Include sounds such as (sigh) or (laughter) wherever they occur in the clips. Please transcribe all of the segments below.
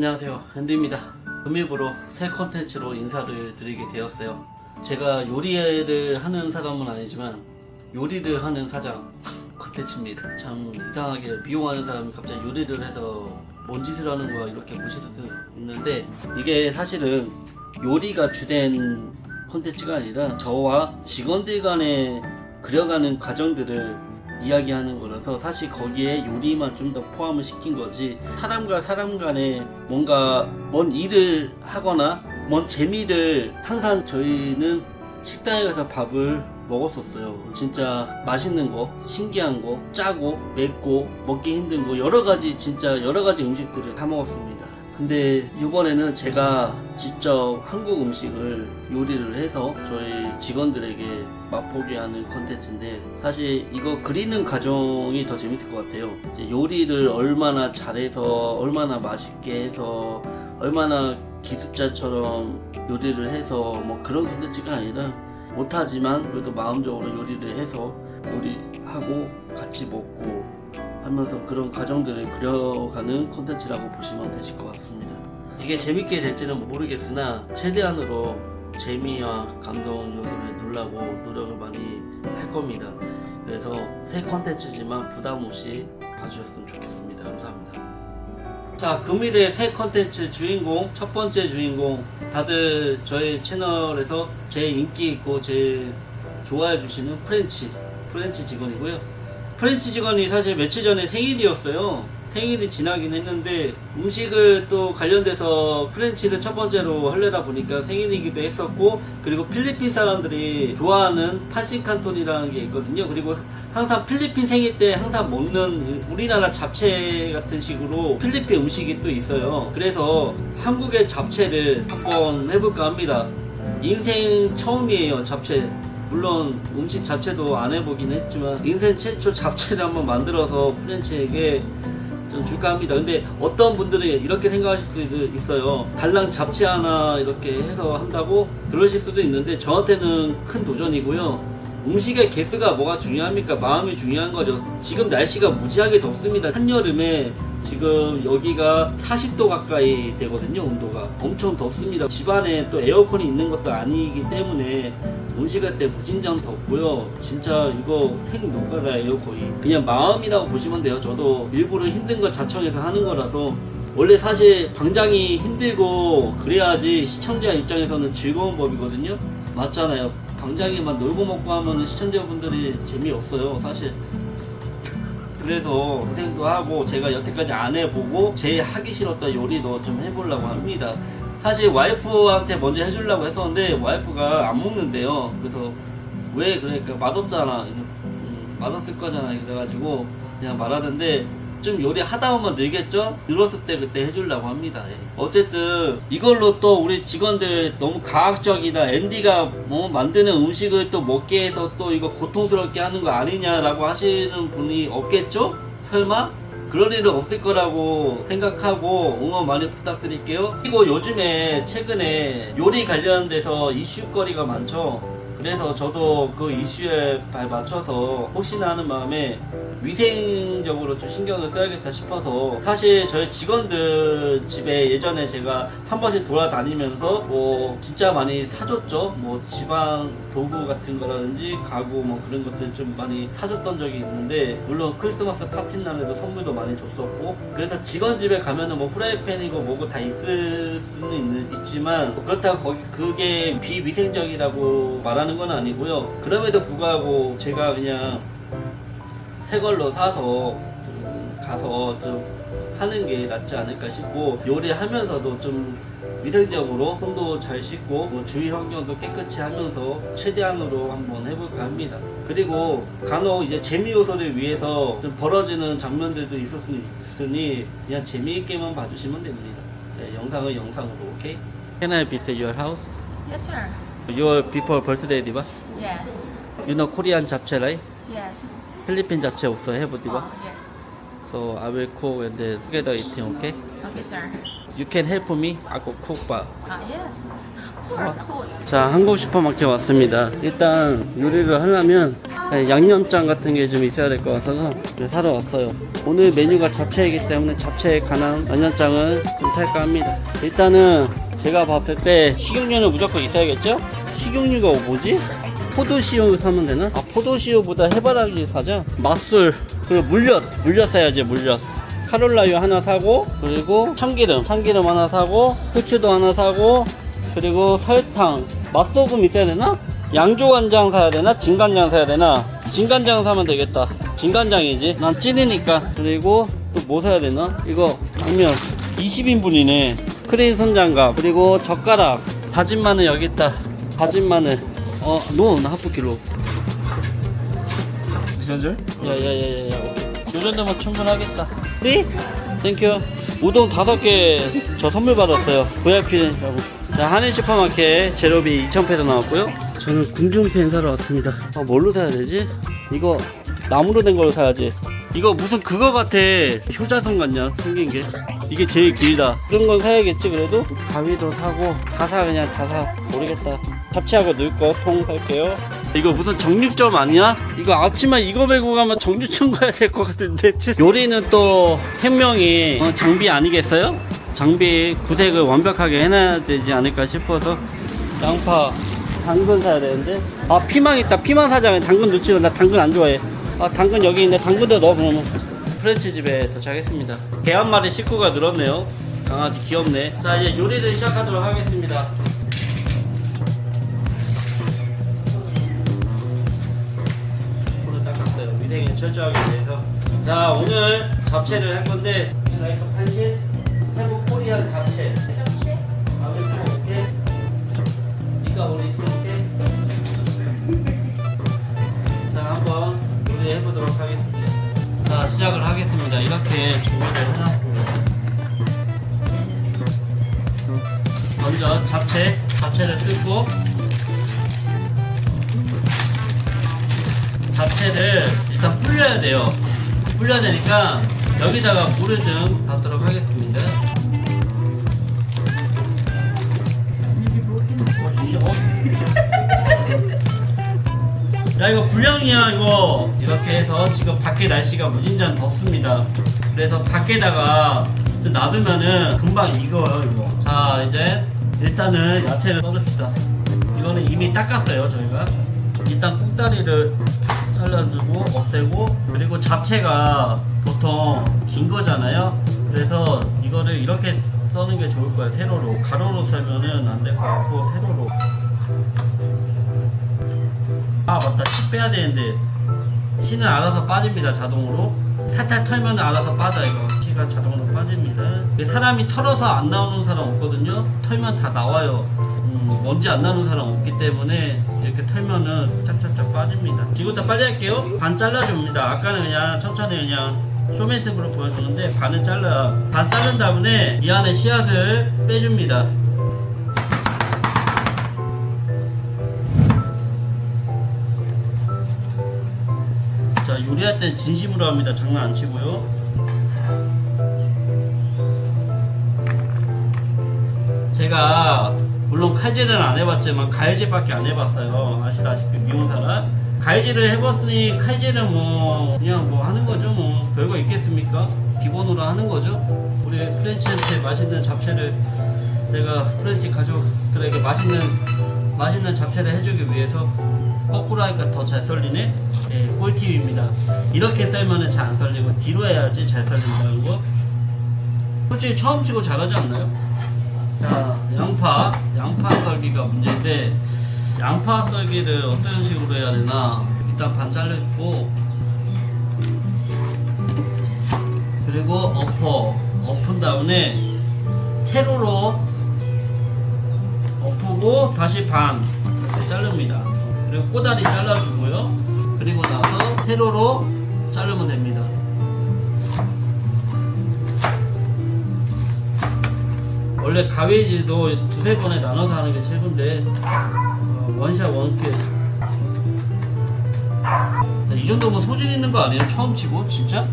안녕하세요. 현디입니다. 금입으로 새 컨텐츠로 인사를 드리게 되었어요. 제가 요리를 하는 사람은 아니지만 요리를 하는 사장 컨텐츠입니다. 참 이상하게 미용하는 사람이 갑자기 요리를 해서 뭔 짓을 하는 거야 이렇게 보실 수도 있는데 이게 사실은 요리가 주된 컨텐츠가 아니라 저와 직원들 간에 그려가는 과정들을 이야기하는 거라서 사실 거기에 요리만 좀 더 포함을 시킨 거지 사람과 사람 간에 뭔가 뭔 일을 하거나 뭔 재미를 항상 저희는 식당에 가서 밥을 먹었었어요. 진짜 맛있는 거, 신기한 거, 짜고, 맵고, 먹기 힘든 거, 여러 가지, 진짜 여러 가지 음식들을 다 먹었습니다. 근데 이번에는 제가 직접 한국 음식을 요리를 해서 저희 직원들에게 맛보게 하는 컨텐츠인데 사실 이거 그리는 과정이 더 재밌을 것 같아요. 요리를 얼마나 잘해서 얼마나 맛있게 해서 얼마나 기술자처럼 요리를 해서 뭐 그런 컨텐츠가 아니라 못하지만 그래도 마음적으로 요리를 해서 요리하고 같이 먹고 하면서 그런 과정들을 그려가는 콘텐츠라고 보시면 되실 것 같습니다. 이게 재밌게 될지는 모르겠으나 최대한으로 재미와 감동 요소를 놀라고 노력을 많이 할 겁니다. 그래서 새 콘텐츠지만 부담 없이 봐주셨으면 좋겠습니다. 감사합니다. 자, 금일의 새 컨텐츠 주인공, 첫 번째 주인공, 다들 저희 채널에서 제일 인기 있고 제일 좋아해 주시는 프렌치, 프렌치 직원이고요. 프렌치 직원이 사실 며칠 전에 생일이었어요. 생일이 지나긴 했는데 음식을 또 관련돼서 프렌치를 첫 번째로 하려다 보니까 생일이기도 했었고 그리고 필리핀 사람들이 좋아하는 파신칸톤이라는 게 있거든요. 그리고 항상 필리핀 생일 때 항상 먹는 우리나라 잡채 같은 식으로 필리핀 음식이 또 있어요. 그래서 한국의 잡채를 한번 해볼까 합니다. 인생 처음이에요, 잡채. 물론 음식 자체도 안 해보긴 했지만 인생 최초 잡채를 한번 만들어서 프렌치에게 좀 줄까 합니다. 근데 어떤 분들은 이렇게 생각하실 수도 있어요. 달랑 잡채 하나 이렇게 해서 한다고 그러실 수도 있는데 저한테는 큰 도전이고요. 음식의 개수가 뭐가 중요합니까? 마음이 중요한 거죠. 지금 날씨가 무지하게 덥습니다. 한여름에 지금 여기가 40도 가까이 되거든요, 온도가. 엄청 덥습니다. 집안에 또 에어컨이 있는 것도 아니기 때문에 음식할 때 무진장 덥고요. 진짜 이거 생노가다예요, 거의. 그냥 마음이라고 보시면 돼요. 저도 일부러 힘든 거 자청해서 하는 거라서 원래 사실 방장이 힘들고 그래야지 시청자 입장에서는 즐거운 법이거든요. 맞잖아요. 방장이만 놀고 먹고 하면 시청자분들이 재미없어요. 사실 그래서 고생도 하고 제가 여태까지 안 해보고 제 하기 싫었던 요리도 좀 해보려고 합니다. 사실 와이프한테 먼저 해주려고 했었는데 와이프가 안 먹는데요. 그래서 왜 그러니까 맛없잖아. 음, 맛없을 거잖아. 그래가지고 그냥 말하는데 좀 요리 하다 보면 늘겠죠? 늘었을 때 그때 해주려고 합니다. 예. 어쨌든 이걸로 또 우리 직원들 너무 과학적이다. 앤디가 뭐 만드는 음식을 또 먹게 해서 또 이거 고통스럽게 하는 거 아니냐라고 하시는 분이 없겠죠? 설마? 그럴 일은 없을 거라고 생각하고 응원 많이 부탁드릴게요. 그리고 요즘에 최근에 요리 관련돼서 이슈거리가 많죠. 그래서 저도 그 이슈에 발 맞춰서 혹시나 하는 마음에 위생적으로 좀 신경을 써야겠다 싶어서 사실 저희 직원들 집에 예전에 제가 한 번씩 돌아다니면서 뭐 진짜 많이 사줬죠. 뭐 지방 도구 같은 거라든지 가구 뭐 그런 것들 좀 많이 사줬던 적이 있는데 물론 크리스마스 파티 날에도 선물도 많이 줬었고 그래서 직원 집에 가면은 뭐 프라이팬이고 뭐고 다 있을 수는 있는, 있지만 뭐 그렇다고 거기 그게 비위생적이라고 말하는 건 아니고요. 그럼에도 불구하고 제가 그냥 새 걸로 사서 좀 가서 좀 하는 게 낫지 않을까 싶고 요리하면서도 좀 위생적으로 손도 잘 씻고 뭐 주위 환경도 깨끗이 하면서 최대한으로 한번 해볼까 합니다. 그리고 간혹 이제 재미 요소를 위해서 좀 벌어지는 장면들도 있을 수 있으니 그냥 재미있게만 봐주시면 됩니다. 네, 영상은 영상으로 오케이? Can I visit your house? Yes, sir. Your before birthday, diba? Yes. You know Korean 잡채, right? Yes. 필리핀 잡채 also have, diba? Oh, yes. So I will cook and then together eating, okay? Okay, sir. You can help me? I go cook, but. Ah, yes. Of course, cool. 자, 한국 슈퍼마켓 왔습니다. 일단 요리를 하려면 양념장 같은 게 좀 있어야 될 것 같아서 사러 왔어요. 오늘 메뉴가 잡채이기 때문에 잡채에 관한 양념장을 좀 살까 합니다. 일단은 제가 봤을 때 식용유는 무조건 있어야겠죠? 식용유가 뭐지? 포도씨유 사면 되나? 아 포도씨유보다 해바라기 사자? 맛술. 그리고 물엿. 물엿 사야지 물엿. 카롤라유 하나 사고 그리고 참기름. 참기름 하나 사고 후추도 하나 사고 그리고 설탕. 맛소금 있어야 되나? 양조간장 사야 되나? 진간장 사야 되나? 진간장 사면 되겠다. 진간장이지. 난 찐이니까. 그리고 또 뭐 사야 되나? 이거 라면 20인분이네. 크레인 손장갑. 그리고 젓가락. 다진 마늘 여기 있다 다진 마늘 어, 노, 나 하프 킬로. 현재? 야야야야야. 요 정도면 충분하겠다. 우리? 땡큐. 우동 다섯 개 저 선물 받았어요. VIP라고. 자, 한인 슈퍼마켓 제로비 2,000페소 나왔고요. 저는 궁중펜 사러 왔습니다. 아, 뭘로 사야 되지? 이거 나무로 된 걸로 사야지. 이거 무슨 그거 같아. 효자손 같냐? 생긴 게. 이게 제일 길다. 그런 건 사야겠지, 그래도? 가위도 사고, 다 사, 그냥 다 사. 모르겠다. 잡채하고 넣을 거통 살게요. 이거 무슨 정육점 아니야? 이거 아침에 이거 메고 가면 정육점 (laughs) 가야 될 것 같은데. 요리는 또 생명이 어, 장비 아니겠어요? 장비 구색을 완벽하게 해놔야 되지 않을까 싶어서 양파, 당근 사야 되는데. 아, 피망 있다. 피망 사자면 당근 넣지. 나 당근 안 좋아해. 아, 당근 여기 있는데 당근도 넣어, 그러면. 프렌치 집에 도착했습니다. 개 한 마리 식구가 늘었네요. 강아지 귀엽네. 자, 이제 요리를 시작하도록 하겠습니다. 손을 닦았어요. 위생에 철저하기 위해서. 자, 오늘 잡채를 할 건데, 라이크 판신, 태국 코리안 잡채. 니가 오늘 있을게. 자, 한번 요리해 보도록 하겠습니다. 자, 시작을 하겠습니다. 이렇게 준비를 해놨습니다. 먼저 잡채, 잡채를 뜯고, 잡채를 일단 불려야 돼요. 불려야 되니까 여기다가 물을 좀 담도록 하겠습니다. 야 이거 불량이야 이거. 이렇게 해서 지금 밖에 날씨가 무진장 덥습니다. 그래서 밖에다가 좀 놔두면은 금방 익어요 이거. 자 이제 일단은 야채를 썰읍시다. 이거는 이미 닦았어요 저희가. 일단 꽁다리를 잘라주고 없애고 그리고 잡채가 보통 긴 거잖아요. 그래서 이거를 이렇게 써는 게 좋을 거예요 세로로. 가로로 썰면은 안 될 것 같고 세로로 아 맞다. 씨 빼야 되는데 씨는 알아서 빠집니다 자동으로. 탈탈 털면 알아서 빠져 이거. 씨가 자동으로 빠집니다. 사람이 털어서 안 나오는 사람 없거든요. 털면 다 나와요. 음, 먼지 안 나는 사람 없기 때문에 이렇게 털면은 짝짝짝 빠집니다. 지금부터 빨리 할게요. 반 잘라줍니다. 아까는 그냥 천천히 그냥 쇼맨습으로 보여주는데 반은 잘라 반 자른 다음에 이 안에 씨앗을 빼줍니다 요리할 때 진심으로 합니다. 장난 안 치고요. 제가 물론 칼질은 안 해봤지만 가위질밖에 안 해봤어요. 아시다시피 미용사라. 가위질을 해봤으니 칼질은 뭐 그냥 뭐 하는 거죠 뭐. 별거 있겠습니까? 기본으로 하는 거죠. 우리 프렌치한테 맛있는 잡채를 내가 프렌치 가족들에게 맛있는 맛있는 잡채를 해주기 위해서 거꾸로 하니까 더 잘 썰리네 예, 꿀팁입니다 이렇게 썰면은 잘 안 썰리고 뒤로 해야지 잘 썰린다는 거 솔직히 처음 치고 잘하지 않나요? 자, 양파. 양파 썰기가 문제인데, 양파 썰기를 어떤 식으로 해야 되나? 일단 반 잘랐고, 그리고 엎어. 엎은 다음에, 세로로 엎고, 다시 반. 이렇게 자릅니다. 그리고 꼬다리 잘라주고요. 그리고 나서 세로로 자르면 됩니다. 원래 가위질도 두세 번에 나눠서 하는 게 최고인데 어, 원샷 원킬 이 정도면 소질 있는 거 아니에요? 처음 치고 진짜?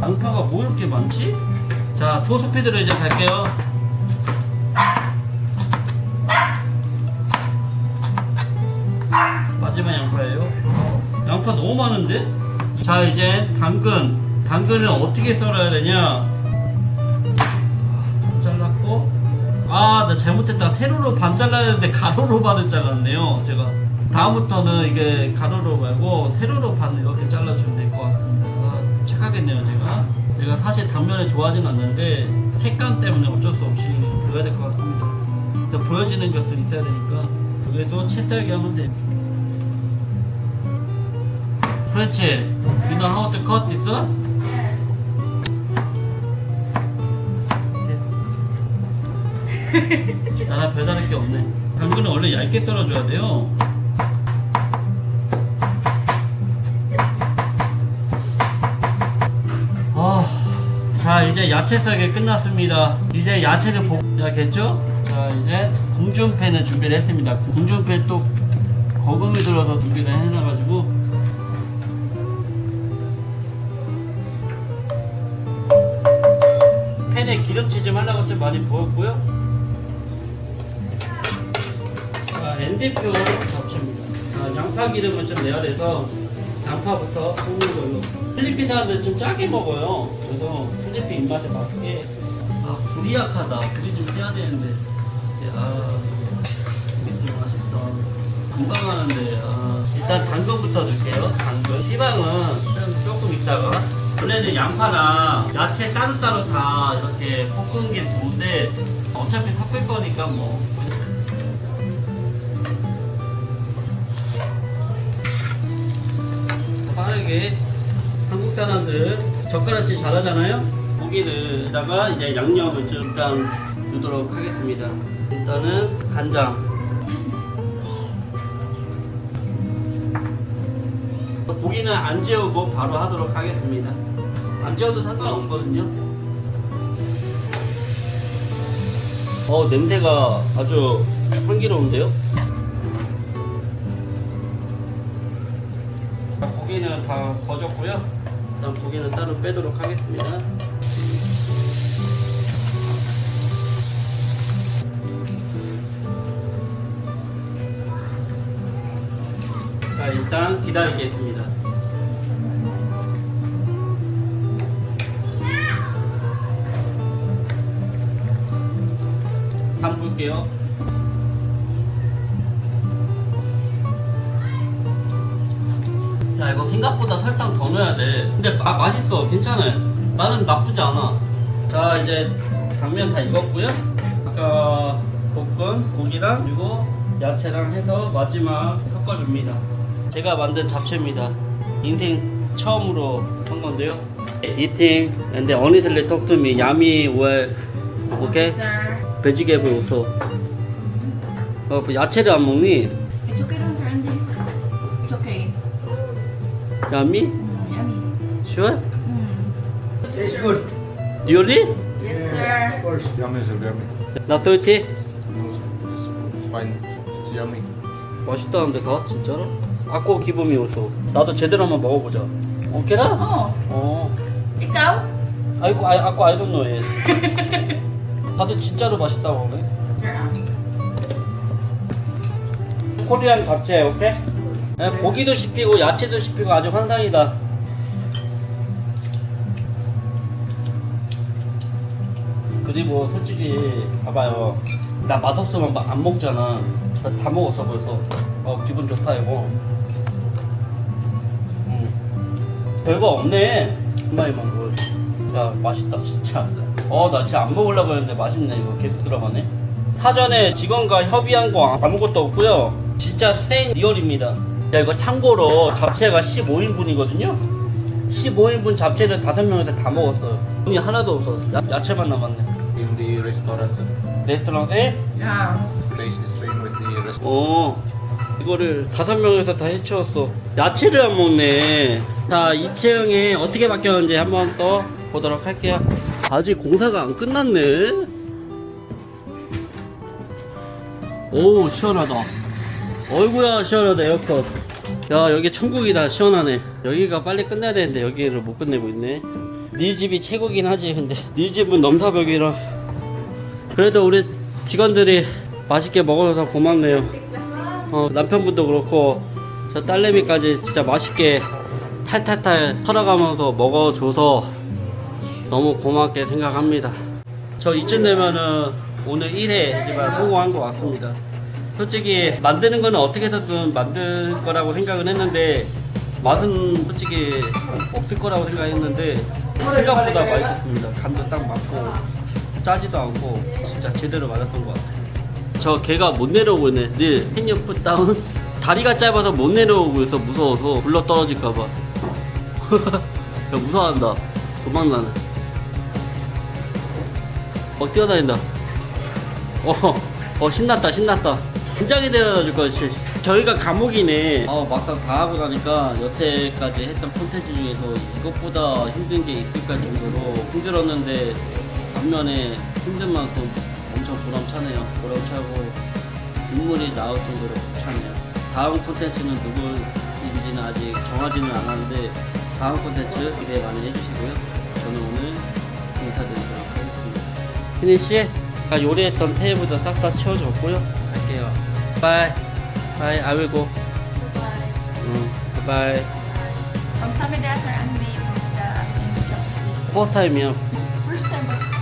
양파가 뭐 이렇게 많지? 자 초스피드로 이제 갈게요 너무 많은데? 자 이제 당근 당근을 어떻게 썰어야 되냐? 반 잘랐고, 아, 나 잘못했다. 세로로 반 잘라야 되는데 가로로 반을 잘랐네요. 제가 다음부터는 이게 가로로 말고 세로로 반 이렇게 잘라주면 될 것 같습니다. 아, 착하겠네요, 제가. 제가 사실 당면을 좋아하진 않는데 색감 때문에 어쩔 수 없이 그래야 될 것 같습니다. 보여지는 것도 있어야 되니까 그래도 채 썰기 하면 돼. 그렇지. You know how to cut this one? 나랑 별다를 게 없네. 당근은 원래 얇게 썰어줘야 돼요. 아, 자 이제 야채 썰기 끝났습니다. 이제 야채를 볶아야겠죠? 자 이제 궁중팬을 준비를 했습니다. 궁중팬 또 거금이 들어서 준비를 해놔가지고 팬에 기름칠 좀 하려고 좀 많이 부었고요. 자, 엔디표 잡채입니다. 자, 양파 기름을 좀 내야 돼서 양파부터 볶는 걸로. 필리핀 사람들 좀 짜게 먹어요. 그래서 필리핀 입맛에 맞게. 아, 불이 약하다. 불이 좀 떼야 되는데. 아, 이게 좀 아쉽다. 금방 하는데, 아. 일단 당근부터 넣을게요. 당근. 희방은 좀 조금 있다가. 원래는 양파나 야채 따로따로 다 이렇게 볶은 게 좋은데, 어차피 섞을 거니까 뭐. 빠르게 한국 사람들 젓가락질 잘하잖아요. 고기를다가 이제 양념을 좀 일단 넣도록 하겠습니다. 일단은 간장. 고기는 안 재우고 바로 하도록 하겠습니다. 안 재워도 상관없거든요. 어 냄새가 아주 향기로운데요? 자, 고기는 다 거졌고요. 일단 고기는 따로 빼도록 하겠습니다. 자, 일단 기다리겠습니다. 볼게요. 야 이거 생각보다 설탕 더 넣어야 돼. 근데 아, 맛있어. 괜찮아요 나는 나쁘지 않아. 자 이제 당면 다 익었고요. 아까 볶은 고기랑 그리고 야채랑 해서 마지막 섞어줍니다. 제가 만든 잡채입니다. 인생 처음으로 한 건데요. Eating and honestly talk to me. Yummy well okay Sir. vegetable also 어, 뭐 야채를 안 먹니? It's okay, don't turn it. It's okay. yummy? Mm, yummy. sure? Mm. It's good. really? Yes, Of sir. course. Yummy is yummy. 나 30? No, it's fine. It's yummy. 맛있다는데 다 진짜로? 아꼬 기분이 없어. 나도 제대로 한번 먹어보자. 오케이라? Oh, 어. ikaw? 아이고 아, don't know it. 다들 진짜로 맛있다고 그래. 코리안 잡채 오케이? 네, 고기도 씹히고 야채도 씹히고 아주 환상이다. 그리고 솔직히 봐봐요. 나 맛없으면 막 안 먹잖아. 나 다 먹었어 벌써. 어 기분 좋다 이거. 음. 별거 없네. 한마디만 보여줘. 야 맛있다 진짜. 어 나 진짜 안 먹으려고 했는데 맛있네 이거 계속 들어가네. 사전에 직원과 협의한 거 아무것도 없고요. 진짜 생 리얼입니다. 야 이거 참고로 잡채가 15인분이거든요. 15인분 잡채를 5명에서 다 먹었어요. 돈이 하나도 없어. 야, 야채만 남았네. In the restaurant, 레스토랑에 place is same with the restaurant. 어 이거를 다섯 명에서 다 해치웠어 야채를 안 먹네 자 2층에 어떻게 바뀌었는지 한번 또 보도록 할게요. 아직 공사가 안 끝났네. 오 시원하다. 어이구야 시원하다 에어컨. 야 여기 천국이다 시원하네. 여기가 빨리 끝내야 되는데 여기를 못 끝내고 있네. 네 집이 최고긴 하지 근데. 네 집은 넘사벽이라. 그래도 우리 직원들이 맛있게 먹어줘서 고맙네요. 어, 남편분도 그렇고 저 딸내미까지 진짜 맛있게 다 탈탈탈 털어가면서 먹어줘서 너무 고맙게 생각합니다. 저 이쯤 되면은 오늘 1회 지만 성공한 것 같습니다. 솔직히 만드는 거는 어떻게 해서든 만들 거라고 생각은 했는데 맛은 솔직히 없을 거라고 생각했는데 생각보다 맛있었습니다. 간도 딱 맞고 짜지도 않고 진짜 제대로 맞았던 것 같아요. 저 개가 못 내려오고 있네. 늘 팬유 풋다운 다리가 짧아서 못 내려오고 있어 무서워서 굴러 떨어질까봐. (laughs) 야 무서워한다. 도망나네. 어 뛰어다닌다. 어, 어 신났다 신났다. 진작에 데려다 줄 거지. 저희가 감옥이네. 어 막상 다 하고 나니까 여태까지 했던 콘텐츠 중에서 이것보다 힘든 게 있을까 정도로 힘들었는데 반면에 힘든 만큼 엄청 보람차네요. 보람차고 눈물이 나올 정도로 벅차네요. 다음 콘텐츠는 누구인지는 아직 정하지는 않았는데 다음 콘텐츠 기대 많이 해주시고요. 저는 오늘 하겠습니다. 씨, 아까 요리했던 테이블도 싹 다 치워줬고요. 갈게요. 바이. 바이. I will go. Bye. 응. 바이. Kamsahamnida, Sir Andy, from the Chelsea. First time이요.